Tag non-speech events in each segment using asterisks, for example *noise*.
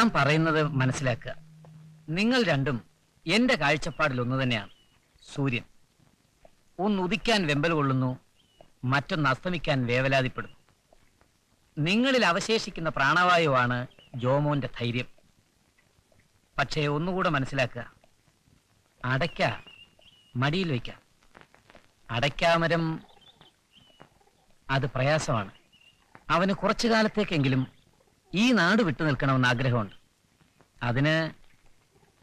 ഞാൻ പറയുന്നത് മനസ്സിലാക്കുക. നിങ്ങൾ രണ്ടും എന്റെ കാഴ്ചപ്പാടിൽ ഒന്ന് തന്നെയാണ്. സൂര്യൻ ഒന്ന് ഉദിക്കാൻ വെമ്പൽ കൊള്ളുന്നു മറ്റൊന്ന് അസ്തമിക്കാൻ വേവലാതിപ്പെടുന്നു. നിങ്ങളിൽ അവശേഷിക്കുന്ന പ്രാണവായുവാണ് ജോമോന്റെ ധൈര്യം. പക്ഷേ ഒന്നുകൂടെ മനസ്സിലാക്കുക. അടയ്ക്ക മടിയിൽ വയ്ക്കാം. അടയ്ക്കാമരം അത് പ്രയാസമാണ്. അവന് കുറച്ചു കാലത്തേക്കെങ്കിലും ഈ നാട് വിട്ടു നിൽക്കണമെന്ന് ആഗ്രഹമുണ്ട്. അതിന്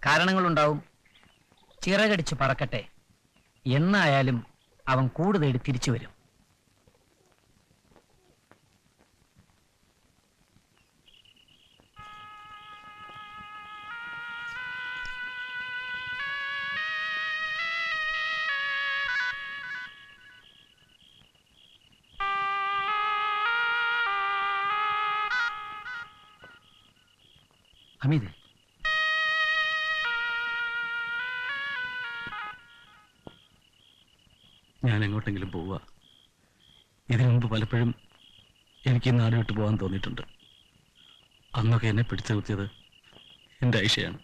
കാരണങ്ങളുണ്ടാവും. ചിറകടിച്ച് പറക്കട്ടെ. എന്നായാലും അവൻ കൂടുതൽ തിരിച്ചു വരും. ഹമീദ്. ഞാൻ എങ്ങോട്ടെങ്കിലും പോവുക. ഇതിനു മുമ്പ് പലപ്പോഴും എനിക്ക് ഈ നാട് വിട്ടു പോകാൻ തോന്നിയിട്ടുണ്ട്. അന്നൊക്കെ എന്നെ പിടിച്ചു നിർത്തിയത് എന്റെ ഐഷയാണ്.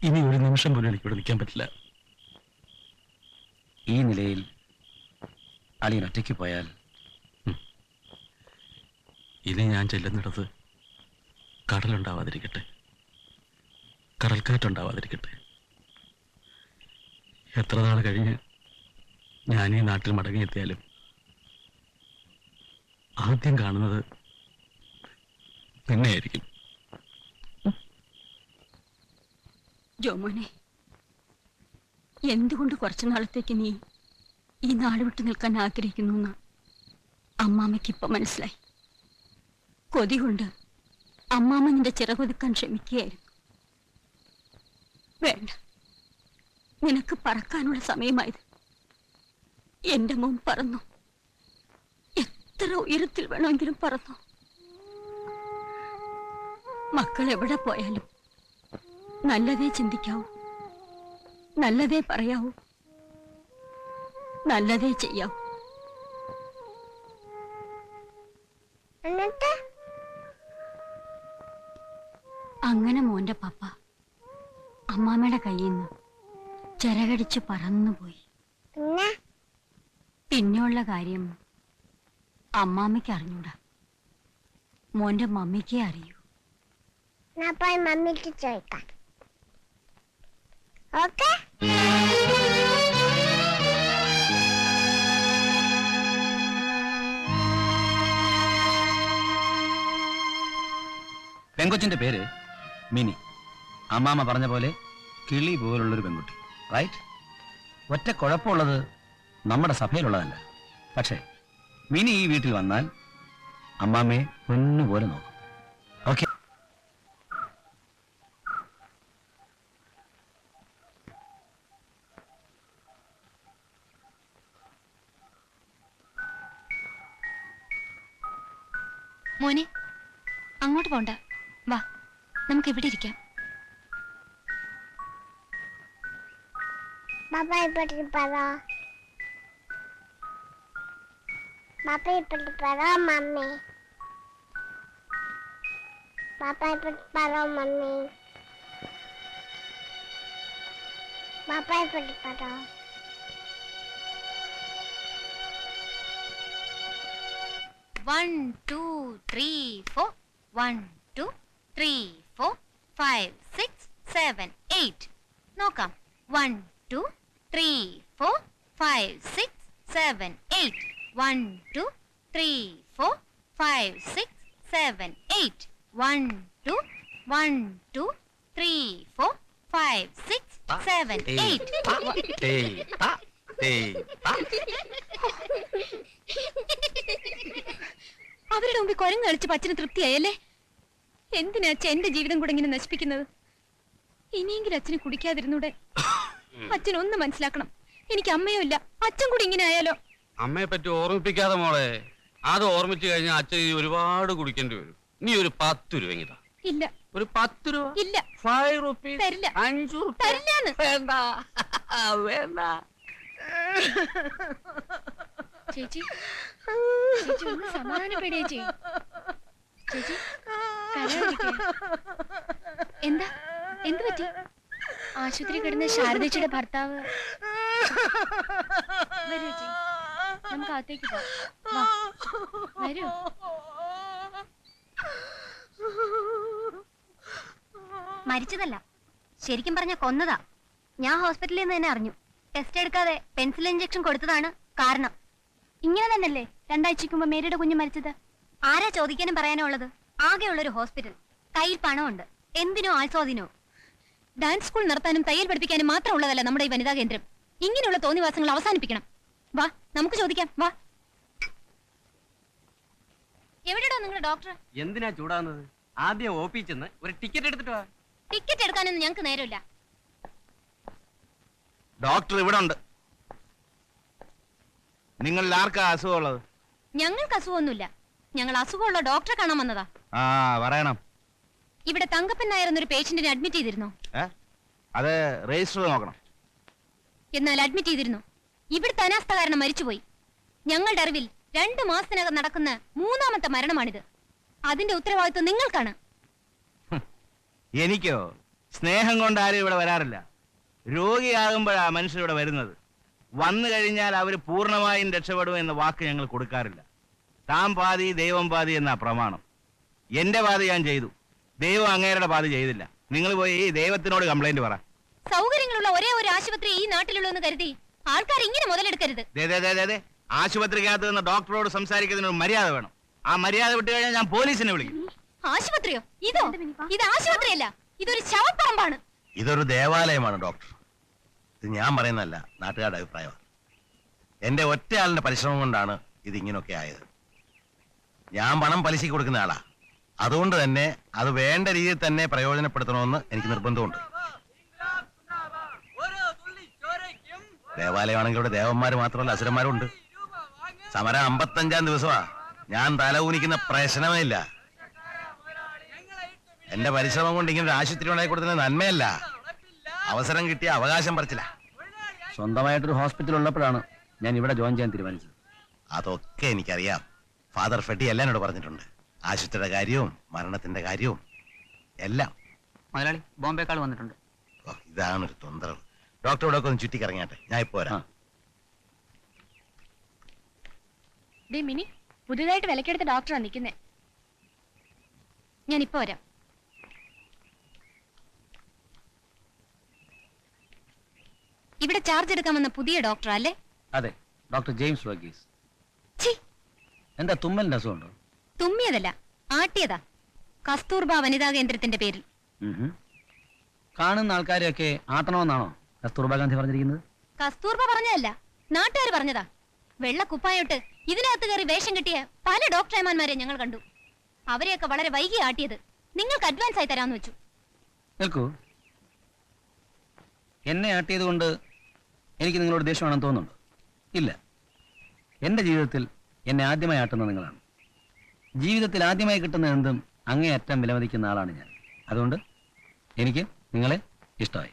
ഇനി ഒരു നിമിഷം പോലും എനിക്കിവിടെ നിൽക്കാൻ പറ്റില്ല. ഈ നിലയിൽ അളിയൻ ഒറ്റയ്ക്ക് പോയാൽ? ഇനി ഞാൻ ചെല്ലുന്നിടത്ത് കടലുണ്ടാവാതിരിക്കട്ടെ. കടൽക്കാറ്റുണ്ടാവാതിരിക്കട്ടെ എത്ര നാൾ കഴിഞ്ഞ് ഞാൻ ഈ നാട്ടിൽ മടങ്ങിയെത്തിയാലും ആദ്യം കാണുന്നത് പിന്നെയായിരിക്കും ജോമോനെ എന്തുകൊണ്ട് കുറച്ചു നാളത്തേക്ക് നീ ഈ നാട് വിട്ടു നിൽക്കാൻ ആഗ്രഹിക്കുന്നു അമ്മാമ്മയ്ക്ക് ഇപ്പൊ മനസ്സിലായി. കൊതി കൊണ്ട് അമ്മാമ്മ നിന്റെ ചിറകൊതുക്കാൻ ശ്രമിക്കുകയായിരുന്നു വേണ്ട നിനക്ക് പറക്കാനുള്ള സമയമായത് എന്റെ മോൻ പറന്നു. എത്ര ഉയരത്തിൽ വേണമെങ്കിലും പറന്നു. മക്കൾ എവിടെ പോയാലും നല്ലതേ ചിന്തിക്കാവൂ. നല്ലതേ പറയാവൂ. നല്ലതേ ചെയ്യാവൂ. അങ്ങനെ മോന്റെ പപ്പ അമ്മാമ്മയുടെ കയ്യിൽ നിന്ന് ചിരകടിച്ച് പറന്നുപോയി. പിന്നെയുള്ള കാര്യം അമ്മാമ്മയ്ക്ക് അറിഞ്ഞൂടാ. മോന്റെ മമ്മിക്കേ അറിയൂ. മമ്മിക്ക് ചോദിക്കാം. ഓക്കെ? പെങ്കൊച്ചിന്റെ പേര് മിനി. അമ്മാമ്മ പറഞ്ഞ പോലെ കിളി പോലുള്ളൊരു പെൺകുട്ടി. റൈറ്റ് ഒറ്റ കുഴപ്പമുള്ളത് നമ്മുടെ സഭയിലുള്ളതല്ല. പക്ഷേ മിനി ഈ വീട്ടിൽ വന്നാൽ അമ്മാമ്മയെ പൊന്നുപോലെ നോക്കും. ഓക്കെ. മോനെ അങ്ങോട്ട് പോണ്ട. വാ നമുക്ക് ഇവിടെ ഇരിക്കാം. പാപ്പ ഇപ്പത്തി പറ പാപ്പ ഇപ്പത്തി പറ മമ്മി പാപ്പ ഇപ്പത്തി പറ മമ്മി പാപ്പ ഇപ്പത്തി പറ one two three four one two three four five six seven eight നോക്കാം. One two three four five six seven eight one two three four five six seven eight one two one two three four five six seven eight അവരുടെ മുമ്പിൽ കുരങ്ങ് കളിച്ച് പച്ചന് തൃപ്തിയായല്ലേ? എന്തിനാ അച്ഛൻ എന്റെ ജീവിതം കൂടെ ഇങ്ങനെ നശിപ്പിക്കുന്നത്? ഇനിയെങ്കിലും അച്ഛന് കുടിക്കാതിരുന്നൂടെ? അച്ഛൻ ഒന്ന് മനസ്സിലാക്കണം. എനിക്ക് അമ്മയും ഇല്ല അച്ഛൻ കൂടി ഇങ്ങനെ ആയാലോ? അമ്മയെ പറ്റി ഓർമ്മിപ്പിക്കാതെ മോളെ അത് ഓർമ്മിച്ചു കഴിഞ്ഞാൽ അച്ഛൻ ഇനി ഒരുപാട് കുടിക്കേണ്ടി വരും. നീ ഒരു പത്ത് രൂപ ഇങ്ങിതാ ഇല്ല. ഒരു പത്ത് രൂപ? ഇല്ല. ഫൈവ് റുപ്പീസ് തരില്ല. അഞ്ചു തരില്ലാന്ന്. വേണ്ട. വേണ്ട. ചേച്ചി. ചേച്ചി ഒന്ന് സമാധാനപ്പെടുകയും ചെയ്യും ചേച്ചി കരയാതിരിക്ക്. എന്താ? എന്ത് പറ്റി? ആശുപത്രി കിടന്ന ശാരദച്ചിയുടെ ഭർത്താവ്. നമുക്ക് അകത്തേക്ക് വരൂ. മരിച്ചതല്ല. ശരിക്കും പറഞ്ഞ കൊന്നതാ. ഞാൻ ഹോസ്പിറ്റലിൽ നിന്ന് തന്നെ അറിഞ്ഞു. ടെസ്റ്റ് എടുക്കാതെ പെൻസിൽ ഇഞ്ചക്ഷൻ കൊടുത്തതാണ് കാരണം. ഇങ്ങനെ തന്നെയല്ലേ രണ്ടാഴ്ചക്ക് മുമ്പ് മേരിയുടെ കുഞ്ഞ് മരിച്ചത്? ആരാ ചോദിക്കാനും പറയാനോ ഉള്ളത്? ആകെയുള്ളൊരു ഹോസ്പിറ്റൽ. കയ്യിൽ പണമുണ്ട്. എന്തിനോ ആസ്വാദിനോ ഡാൻസ് സ്കൂൾ നടത്താനും തയ്യൽ പഠിപ്പിക്കാനും മാത്രമുള്ളതല്ല നമ്മുടെ ഈ വനിതാ കേന്ദ്രം. ഇങ്ങനെയുള്ള തോന്നിവാസങ്ങൾ അവസാനിപ്പിക്കണം. വാ നമുക്ക് ചോദിക്കാം. വാ. എവിടെടാ നിങ്ങൾ ഡോക്ടർ എന്തിനാ ചൂടാകുന്നത് ആദ്യം ഓഫീസിൽ ചെന്ന് ഒരു ടിക്കറ്റ് എടുത്തിട്ട് വാ. ടിക്കറ്റ് എടുക്കാനൊന്നും ഞങ്ങൾക്ക് നേരമില്ല. ഡോക്ടർ ഇവിടെ ഉണ്ട്. നിങ്ങളിൽ ആർക്കാ അസുഖമുള്ളത്? ഞങ്ങൾക്ക് അസുഖമൊന്നുമില്ല. ഞങ്ങൾ അസുഖമുള്ള ഡോക്ടറെ കാണാൻ വന്നതാ. ആ പറയണം. ഇവിടെ തങ്കപ്പൻ നായർ എന്നൊരു പേഷ്യന്റിനെ അഡ്മിറ്റ് ചെയ്തിരുന്നോ? അത് രജിസ്റ്റർ നോക്കണം. എന്നാൽ അഡ്മിറ്റ് ചെയ്തിരുന്നു. ഇവിടുത്തെ അനാസ്ഥ കാരണം മരിച്ചുപോയി. ഞങ്ങളുടെ അറിവിൽ രണ്ടു മാസത്തിനകം നടക്കുന്ന മൂന്നാമത്തെ മരണമാണിത്. അതിന്റെ ഉത്തരവാദിത്വം നിങ്ങൾക്കാണ്. എനിക്കോ? സ്നേഹം കൊണ്ട് ആരും ഇവിടെ വരാറില്ല. രോഗിയാകുമ്പോഴാ മനുഷ്യർ ഇവിടെ വരുന്നത്. വന്നു കഴിഞ്ഞാൽ അവർ പൂർണമായും രക്ഷപ്പെടും എന്ന വാക്ക് ഞങ്ങൾ കൊടുക്കാറില്ല. താൻ പാതി ദൈവം പാതി എന്ന പ്രമാണം. എന്റെ പാതി ഞാൻ ചെയ്തു. ദൈവം അങ്ങേരുടെ പാതി ചെയ്തില്ല. നിങ്ങൾ പോയി ഈ ദൈവത്തിനോട് കംപ്ലൈന്റ് പറ. സൗകര്യങ്ങളുള്ള ഒരേ ഒരു ആശുപത്രി ഈ നാട്ടിലുള്ളൂ എന്ന് കരുതി ആൾക്കാർ ഇങ്ങനെ മുതലെടുക്കരുത്. ദേ, ദേ, ദേ, ദേ, ദേ. ആശുപത്രിക്കകത്ത് നിന്ന് ഡോക്ടറോട് സംസാരിക്കുന്നതിന് ഒരു മര്യാദ വേണം. ആ മര്യാദ വിട്ട് കഴിഞ്ഞാൽ ഞാൻ പോലീസിനെ വിളിക്കും. ആശുപത്രിയോ? ഇതോ? ഇത് ആശുപത്രിയല്ല. ഇതൊരു ശവപ്പറമ്പാണ്. ഇതൊരു ദേവാലയമാണ് ഡോക്ടർ. ഇത് ഞാൻ പറയുന്നതല്ല നാട്ടുകാരുടെ അഭിപ്രായമാണ്. എന്റെ ഒറ്റയാളിന്റെ പരിശ്രമം കൊണ്ടാണ് ഇത് ഇങ്ങനെയൊക്കെ ആയത്. ഞാൻ പണം പലിശയ്ക്ക് കൊടുക്കുന്ന ആളാ. അതുകൊണ്ട് തന്നെ അത് വേണ്ട രീതിയിൽ തന്നെ പ്രയോജനപ്പെടുത്തണമെന്ന് എനിക്ക് നിർബന്ധമുണ്ട്. ദേവാലയമാണെങ്കിൽ ഇവിടെ ദേവന്മാര് മാത്രമല്ല അസുരന്മാരും ഉണ്ട് സമരം അമ്പത്തഞ്ചാം ദിവസമാ. ഞാൻ തല ഊനിക്കുന്ന പ്രശ്നമേ ഇല്ല. എന്റെ പരിശ്രമം കൊണ്ട് ഇങ്ങനെ ഒരു ആശുപത്രി ഉണ്ടായി കൊടുക്കുന്നത് നന്മയല്ല. അവസരം കിട്ടിയ അവകാശം പറിച്ചില്ല സ്വന്തമായിട്ടൊരു ഹോസ്പിറ്റൽ ഉള്ളപ്പോഴാണ് ഞാൻ ഇവിടെ ജോയിൻ ചെയ്യാൻ തീരുമാനിച്ചത്. അതൊക്കെ എനിക്കറിയാം. ഫാദർ ഫെട്ടി എല്ലാം എന്നോട് പറഞ്ഞിട്ടുണ്ട്. ആശുപത്രിയുടെ കാര്യവും മരണത്തിന്റെ കാര്യവും എല്ലാം. മുതലാളി ബോംബെക്കാൾ വന്നിട്ടുണ്ട്. ഓ, ഇതാണ് ഒരു തൊന്തരവ് ഡോക്ടർ ഇവിടെ ഒക്കെ ഒന്ന് ചുറ്റിക്കറങ്ങട്ടെ ഞാൻ ഇപ്പോ വരാം. ദേ മിനി പുതിയതായിട്ട് വിലക്കെടുത്ത ഡോക്ടറാ നിൽക്കുന്നേ ഞാൻ ഇപ്പൊ വരാം. ഇവിടെ ചാർജ് എടുക്കാൻ വന്ന പുതിയ ഡോക്ടർ അല്ലേ? അതെ ഡോക്ടർ ജെയിംസ് വർഗീസ്. ഛി, എന്താ തുമ്മലിന്റെ അസുഖമുണ്ടോ തുമ്മിയതല്ല ആട്ടിയതാ. കസ്തൂർബ വനിതാ കേന്ദ്രത്തിന്റെ പേരിൽ. കാണുന്ന ആൾക്കാരെയൊക്കെ ആട്ടണമെന്നാണോ കസ്തൂർബ ഗാന്ധി പറഞ്ഞിരിക്കുന്നത്? കസ്തൂർബ പറഞ്ഞതല്ല നാട്ടുകാർ പറഞ്ഞതാ. വെള്ള കുപ്പായോട്ട് ഇതിനകത്ത് കയറി വേഷം കിട്ടിയ പല ഡോക്ടർമാരെ ഞങ്ങൾ കണ്ടു. അവരെയൊക്കെ വളരെ വൈകി ആട്ടിയത്. നിങ്ങൾക്ക് അഡ്വാൻസ് ആയി തരാന്ന് വെച്ചു. നിൽക്കൂ. എന്നെ ആട്ടിയത് കൊണ്ട് എനിക്ക് നിങ്ങളോട് ദേഷ്യമാണെന്ന് തോന്നുന്നുണ്ടോ? ഇല്ല. എന്റെ ജീവിതത്തിൽ എന്നെ ആദ്യമായി ആട്ടുന്നത് നിങ്ങളാണ്. ജീവിതത്തിൽ ആദ്യമായി കിട്ടുന്ന എന്തും അങ്ങേയറ്റം വിലമതിക്കുന്ന ആളാണ് ഞാൻ. അതുകൊണ്ട് എനിക്ക് നിങ്ങളെ ഇഷ്ടമായി.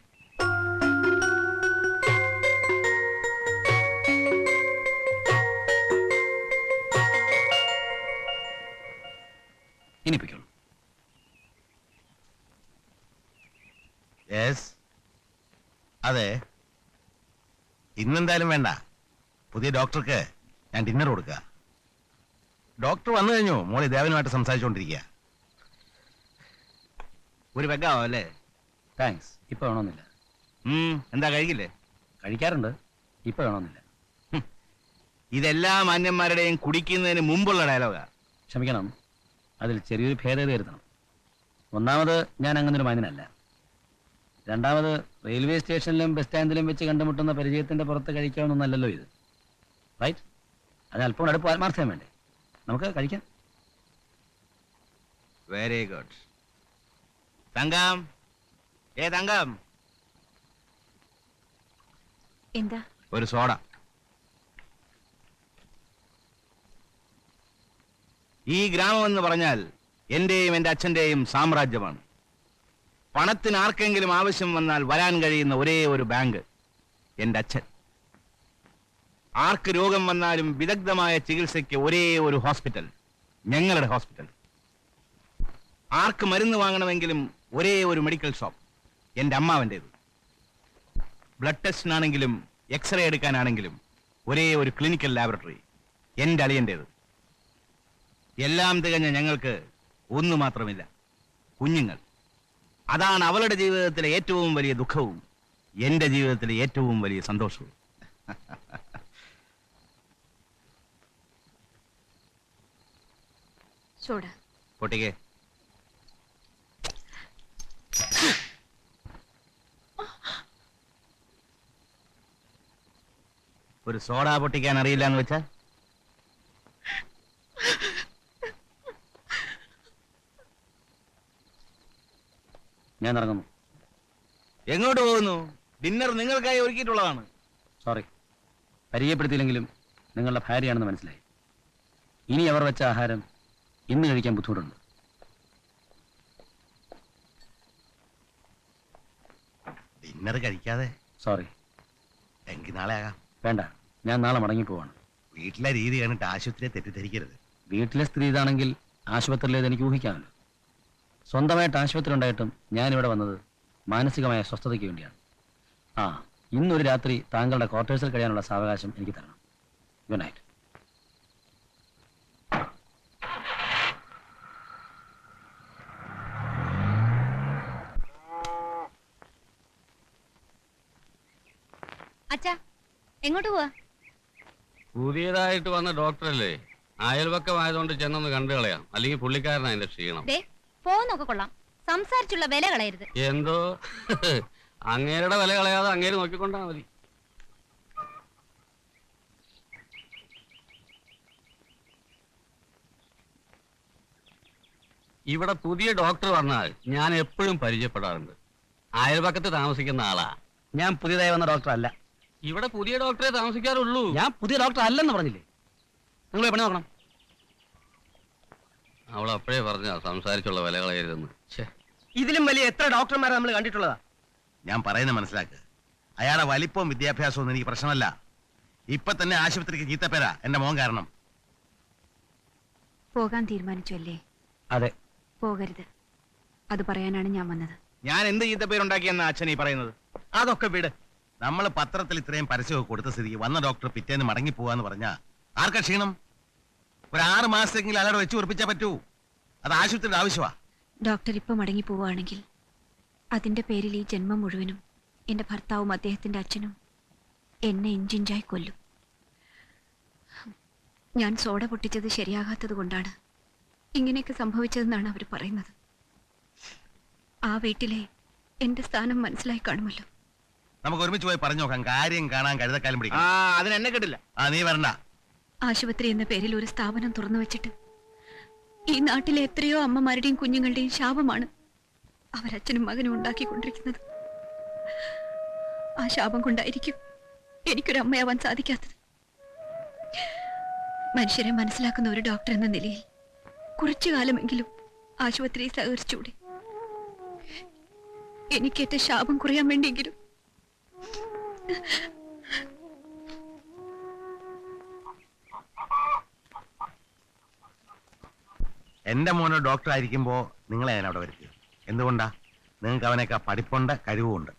അതെ. ഇന്നെന്തായാലും വേണ്ട. പുതിയ ഡോക്ടർക്ക് ഞാൻ ഡിന്നർ കൊടുക്കുക ഡോക്ടർ വന്നു കഴിഞ്ഞു. മോളി ദേവനുമായിട്ട് സംസാരിച്ചുകൊണ്ടിരിക്കുക ഒരു വെഗാവോ അല്ലേ? താങ്ക്സ് ഇപ്പൊ വേണമെന്നില്ല. എന്താ കഴിക്കില്ലേ? കഴിക്കാറുണ്ട്. ഇപ്പൊ വേണമെന്നില്ല. ഇതെല്ലാ മാന്യന്മാരുടെയും കുടിക്കുന്നതിന് മുമ്പുള്ള ഡയലോഗാ. ക്ഷമിക്കണം. അതിൽ ചെറിയൊരു ഭേദഗതി വരുത്തണം. ഒന്നാമത് ഞാൻ അങ്ങനെ ഒരു മാന്യനല്ല. രണ്ടാമത് റെയിൽവേ സ്റ്റേഷനിലും ബസ് സ്റ്റാൻഡിലും വെച്ച് കണ്ടുമുട്ടുന്ന പരിചയത്തിന്റെ പുറത്ത് കഴിക്കാവുന്നല്ലോ ഇത്. റൈറ്റ് അതിന് അല്പം അടുപ്പ് ആത്മാർത്ഥം വേണ്ടേ? നമുക്ക് കഴിക്കാം. വെരി ഗുഡ് തങ്കം. ഏ തങ്കം. എന്താ? ഒരു സോഡ. ഈ ഗ്രാമം എന്ന് പറഞ്ഞാൽ എന്റെയും എന്റെ അച്ഛന്റെയും സാമ്രാജ്യമാണ്. പണത്തിന് ആർക്കെങ്കിലും ആവശ്യം വന്നാൽ വരാൻ കഴിയുന്ന ഒരേ ഒരു ബാങ്ക് എന്റെ അച്ഛൻ. ആർക്ക് രോഗം വന്നാലും വിദഗ്ധമായ ചികിത്സയ്ക്ക് ഒരേ ഒരു ഹോസ്പിറ്റൽ. ഞങ്ങളുടെ ഹോസ്പിറ്റൽ. ആർക്ക് മരുന്ന് വാങ്ങണമെങ്കിലും ഒരേ ഒരു മെഡിക്കൽ ഷോപ്പ്. എന്റെ അമ്മാവന്റേത്. ബ്ലഡ് ടെസ്റ്റിനാണെങ്കിലും എക്സ്റേ എടുക്കാനാണെങ്കിലും ഒരേ ഒരു ക്ലിനിക്കൽ ലാബറട്ടറി. എന്റെ അളിയന്റേത്. എല്ലാം തികഞ്ഞ ഞങ്ങൾക്ക് ഒന്നു മാത്രമില്ല. കുഞ്ഞുങ്ങൾ. അതാണ് അവളുടെ ജീവിതത്തിലെ ഏറ്റവും വലിയ ദുഃഖവും എന്റെ ജീവിതത്തിലെ ഏറ്റവും വലിയ സന്തോഷവും. സോഡ പൊട്ടിക്കേ. ഒരു സോഡ പൊട്ടിക്കാൻ അറിയില്ല എന്ന് വെച്ചാൽ ഞാൻ ഇറങ്ങുന്നു എങ്ങോട്ട് പോകുന്നു? ഡിന്നർ നിങ്ങൾക്കായി ഒരുക്കിയിട്ടുള്ളതാണ്. സോറി പരിചയപ്പെടുത്തിയില്ലെങ്കിലും നിങ്ങളുടെ ഭാര്യയാണെന്ന് മനസ്സിലായി. ഇനി അവർ വെച്ച ആഹാരം ഇന്ന് കഴിക്കാൻ ബുദ്ധിമുട്ടുണ്ട്. ഡിന്നർ കഴിക്കാതെ. സോറി. എനിക്ക് നാളെ ആകാം. വേണ്ട ഞാൻ നാളെ മടങ്ങി പോവാണ്. വീട്ടിലെ രീതി കണ്ടിട്ട് ആശുപത്രിയെ തെറ്റിദ്ധരിക്കരുത്. വീട്ടിലെ സ്ത്രീ ഇതാണെങ്കിൽ ആശുപത്രിയിലേത് എനിക്ക് ഊഹിക്കാമല്ലോ. സ്വന്തമായിട്ട് ആശുപത്രി ഉണ്ടായിട്ടും ഞാനിവിടെ വന്നത് മാനസികമായ സ്വസ്ഥതയ്ക്ക് വേണ്ടിയാണ്. ആ ഇന്നൊരു രാത്രി താങ്കളുടെ ക്വാർട്ടേഴ്സിൽ കഴിയാനുള്ള സാവകാശം എനിക്ക് തരണം. ഗുഡ് നൈറ്റ് അച്ഛാ എങ്ങോട്ട് പോവാ? പുതിയതായിട്ട് വന്ന ഡോക്ടറല്ലേ? അയൽവക്കമായതുകൊണ്ട് ചെന്നൊന്ന് കണ്ടു കളയാം. അല്ലെങ്കിൽ പുള്ളിക്കാരനാ ക്ഷീണം. ദേ കൊള്ളാം. സംസാരിച്ചുള്ള വില കളയരുത്. എന്തോ? അങ്ങേരുടെ വില കളയാതെ അങ്ങേര് നോക്കിക്കൊണ്ടാ മതി. ഇവിടെ പുതിയ ഡോക്ടർ വന്നാൽ ഞാൻ എപ്പോഴും പരിചയപ്പെടാറുണ്ട്. അയൽപക്കത്ത് താമസിക്കുന്ന ആളാ. ഞാൻ പുതിയതായി വന്ന ഡോക്ടർ അല്ല ഇവിടെ പുതിയ ഡോക്ടറെ താമസിക്കാറുള്ളൂ. ഞാൻ പുതിയ ഡോക്ടർ അല്ലെന്ന് പറഞ്ഞില്ലേ? നിങ്ങൾ പണി നോക്കണം. അവൾ അപ്പോഴേ പറഞ്ഞ സംസാരിച്ചുള്ള വിലകളായിരുന്നു. ഛേ. ഇതിലും വലിയ എത്ര ഡോക്ടർമാരെ നമ്മൾ കണ്ടിട്ടുള്ളതാ? ഞാൻ പറയുന്നത് മനസ്സിലാക്ക്. അയാളെ വലിപ്പവും വിദ്യാഭ്യാസവും ഒന്നും എനിക്ക് പ്രശ്നമല്ല. ഇപ്പൊ തന്നെ ആശുപത്രിക്ക് ചീത്തപ്പേരാ. എന്റെ മോൻ കാരണം. പോകാൻ തീരുമാനിച്ചു അല്ലേ? അതെ. പോകരുത്. അത് പറയാനാണ് ഞാൻ വന്നത്. ഞാൻ എന്ത് ചീത്തപ്പേരുണ്ടാക്കിയെന്ന അച്ഛൻ ഈ പറയുന്നത്? അതൊക്കെ വിട്. നമ്മൾ പത്രത്തിൽ ഇത്രയും പരസ്യമൊക്കെ കൊടുത്ത സ്ഥിതിക്ക് വന്ന ഡോക്ടർ പിറ്റേന്ന് മടങ്ങി പോവാന്ന് പറഞ്ഞാ ആർക്കാ ക്ഷീണം? ഒരു ആറ് മാസത്തെങ്കിലും അയാളെ വെച്ച് ഉറപ്പിച്ചാ പറ്റൂ. അത് ആശുപത്രിയുടെ ആവശ്യമാ ഡോക്ടർ ഇപ്പൊ മടങ്ങി പോവുകയാണെങ്കിൽ അതിന്റെ പേരിൽ ഈ ജന്മം മുഴുവനും എന്റെ ഭർത്താവും അദ്ദേഹത്തിന്റെ അച്ഛനും എന്നെ ഇഞ്ചിഞ്ചായി കൊല്ലും. ഞാൻ സോഡ പൊട്ടിച്ചത് ശരിയാകാത്തത് കൊണ്ടാണ് ഇങ്ങനെയൊക്കെ സംഭവിച്ചതെന്നാണ് അവർ പറയുന്നത്. ആ വീട്ടിലെ എന്റെ സ്ഥാനം മനസ്സിലായി കാണുമല്ലോ. നമുക്ക് ഒരുമിച്ച് പോയി പറഞ്ഞു നോക്കാം. കാര്യം കാണാൻ കഴുതക്കാലം ആ പിടിക്കാം അതിന് എന്നെ കിട്ടില്ല. ആ നീ വരണ്ട. ആശുപത്രി എന്ന പേരിൽ ഒരു സ്ഥാപനം തുറന്നു വെച്ചിട്ട് ഈ നാട്ടിലെ എത്രയോ അമ്മമാരുടെയും കുഞ്ഞുങ്ങളുടെയും ശാപമാണ് അവരച്ഛനും മകനും ഉണ്ടാക്കിക്കൊണ്ടിരിക്കുന്നത്. ആ ശാപം കൊണ്ടായിരിക്കും എനിക്കൊരു അമ്മയാവാൻ സാധിക്കാത്തത്. മനുഷ്യരെ മനസ്സിലാക്കുന്ന ഒരു ഡോക്ടർ എന്ന നിലയിൽ കുറച്ചു കാലമെങ്കിലും ആശുപത്രിയിൽ സഹകരിച്ചുകൂടി എനിക്കേറ്റ ശാപം കുറയാൻ വേണ്ടിയെങ്കിലും എന്റെ മോനോ ഡോക്ടർ ആയിരിക്കുമ്പോ നിങ്ങളെ ഞാൻ അവിടെ വരുത്തിയത് എന്തുകൊണ്ടാ? നിങ്ങൾക്ക് അവനൊക്കെ പഠിപ്പുണ്ട് കഴിവുമുണ്ട്.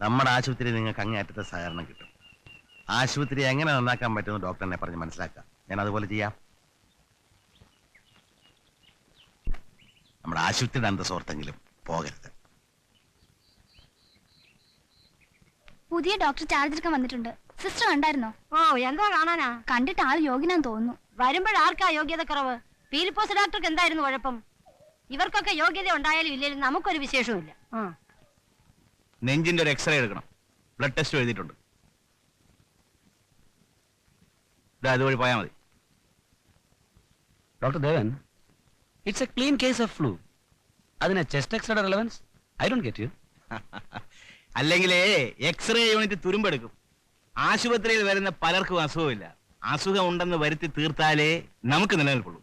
നമ്മുടെ ആശുപത്രി നിങ്ങൾക്ക് അങ്ങേയറ്റത്തെ സഹകരണം കിട്ടും. ആശുപത്രി എങ്ങനെ നന്നാക്കാൻ പറ്റുമെന്ന് ഡോക്ടറിനെ പറഞ്ഞ് മനസ്സിലാക്കാം ഞാൻ അതുപോലെ ചെയ്യാം. നമ്മുടെ ആശുപത്രിയുടെ അന്തസ്സോർത്തെങ്കിലും പോകരുത്. പുതിയ ഡോക്ടർ ചാർജ് എടുക്കാൻ വന്നിട്ടുണ്ട്. സിസ്റ്റർ കണ്ടായിരുന്നോ? ഓ എന്താ കാണാനാ? കണ്ടിട്ട് ആൾ യോഗ്യനാന്ന് തോന്നുന്നു. വരുമ്പോഴാർക്കാ യോഗ്യത കുറവ് പീലിപ്പോസ് ഡോക്ടർക്ക് എന്തായിരുന്നു കുഴപ്പം? ഇവർക്കൊക്കെ യോഗ്യത ഉണ്ടായാലും ഇല്ലെങ്കിലും നമുക്കൊരു വിശേഷവുമില്ല. ഇല്ല നെഞ്ചിന്റെ ഒരു എക്സ്റേ എടുക്കണം. ബ്ലഡ് ടെസ്റ്റ് എഴുതിയിട്ടുണ്ട്. ഇതാ അതുവഴി പോയാൽ മതി. Doctor Devan it's a clean case of flu അതിന് chest എക്സ്റേയുടെ relevance I don't get you അല്ലെങ്കിലേ എക്സ്റേ യൂണിറ്റ് തുരുമ്പെടുക്കും. ആശുപത്രിയിൽ വരുന്ന പലർക്കും അസുഖമില്ല. അസുഖം ഉണ്ടെന്ന് വരുത്തി തീർത്താലേ നമുക്ക് നിലനിൽക്കുള്ളൂ.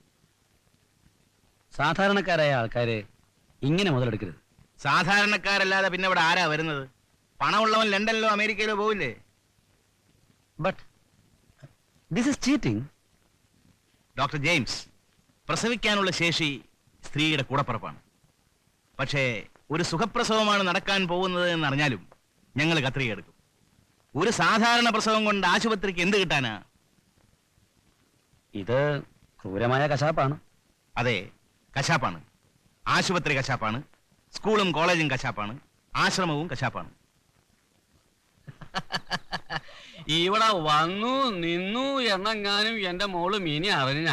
സാധാരണക്കാരായ ആൾക്കാരെ ഇങ്ങനെ മുതലെടുക്കരുത്. സാധാരണക്കാരല്ലാതെ പിന്നെ ഇവിടെ ആരാ വരുന്നത്? പണമുള്ളവൻ ലണ്ടനിലോ അമേരിക്കയിലോ പോവില്ലേ? But this is cheating doctor James പ്രസവിക്കാനുള്ള ശേഷി സ്ത്രീയുടെ കൂടപ്പുറപ്പാണ്. പക്ഷേ ഒരു സുഖപ്രസവമാണ് നടക്കാൻ പോകുന്നത് എന്നറിഞ്ഞാലും ഞങ്ങൾ കത്രിക എടുക്കും ഒരു സാധാരണ പ്രസവം കൊണ്ട് ആശുപത്രിക്ക് എന്ത് കിട്ടാനാ? ഇത് ക്രൂരമായ കശാപ്പാണ്. അതെ കശാപ്പാണ്. ആശുപത്രി കശാപ്പാണ് സ്കൂളും കോളേജും കശാപ്പാണ് ആശ്രമവും കശാപ്പാണ്. *laughs* ഇവിടെ വന്നു നിന്നു എന്നെങ്ങാനും എന്റെ മോൾ മിനി അറിഞ്ഞ.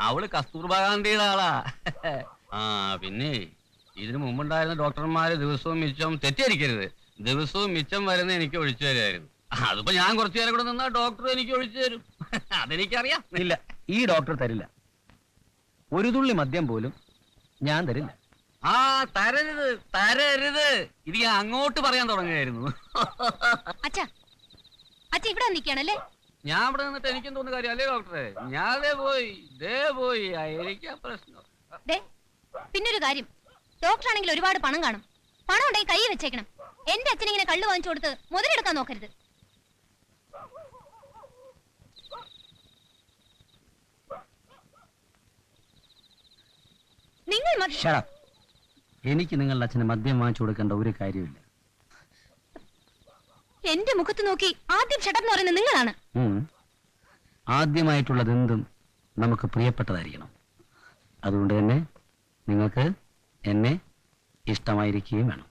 അവൾ കസ്തൂർബ ഗാന്ധിയുടെ ആളാ. *laughs* ആ പിന്നെ ഇതിനു മുമ്പുണ്ടായിരുന്ന ഡോക്ടർമാര് ദിവസവും മിച്ചം തെറ്റിദ്ധരിക്കരുത്. ദിവസവും മിച്ചം വരുന്ന എനിക്ക് ഒഴിച്ചു തരുമായിരുന്നു അതിപ്പോ ഞാൻ കുറച്ചു നേരം കൂടെ നിന്നാ ഡോക്ടർ എനിക്ക് ഒഴിച്ചു തരും. അതെനിക്കറിയാം. ഇല്ല ഈ ഡോക്ടർ തരില്ല. ഒരു തുള്ളി മദ്യം പോലും ഞാൻ തരില്ല. ആ തരരുത് തരരുത്. ഇത് ഞാൻ അങ്ങോട്ട് പറയാൻ തുടങ്ങുകയായിരുന്നു. അച്ഛാ അച്ഛ ഇവിടെ നിൽക്കുകയാണല്ലേ ഞാൻ ഇവിടെ നിന്നിട്ട് എനിക്കും തോന്നുന്ന കാര്യം അല്ലേ ഡോക്ടറെ? ഞാൻ ദേ പോയി ദേ പോയി. ആ, എനിക്കാ പ്രശ്നം. ദേ പിന്നൊരു കാര്യം. ഡോക്ടർ ആണെങ്കിൽ ഒരുപാട് പണം കാണും. പണം ഉണ്ടെങ്കിൽ കൈ വെച്ചേക്കണം. എന്റെ അച്ഛൻ ഇങ്ങനെ കള്ളു വാങ്ങിച്ചു കൊടുത്ത് മുതലെടുക്കാൻ നോക്കരുത്. നിങ്ങൾ എനിക്ക് നിങ്ങളുടെ അച്ഛന് മദ്യം വാങ്ങിച്ചു കൊടുക്കേണ്ട ഒരു കാര്യമില്ല എന്റെ മുഖത്ത് നോക്കി ആദ്യം ഷട്ടപ്പ് പറയുന്നത് നിങ്ങളാണ്. ആദ്യമായിട്ടുള്ളത് ആദ്യമായിട്ടുള്ളതെന്തും നമുക്ക് പ്രിയപ്പെട്ടതായിരിക്കണം. അതുകൊണ്ട് തന്നെ നിങ്ങൾക്ക് എന്നെ ഇഷ്ടമായിരിക്കുകയും വേണം.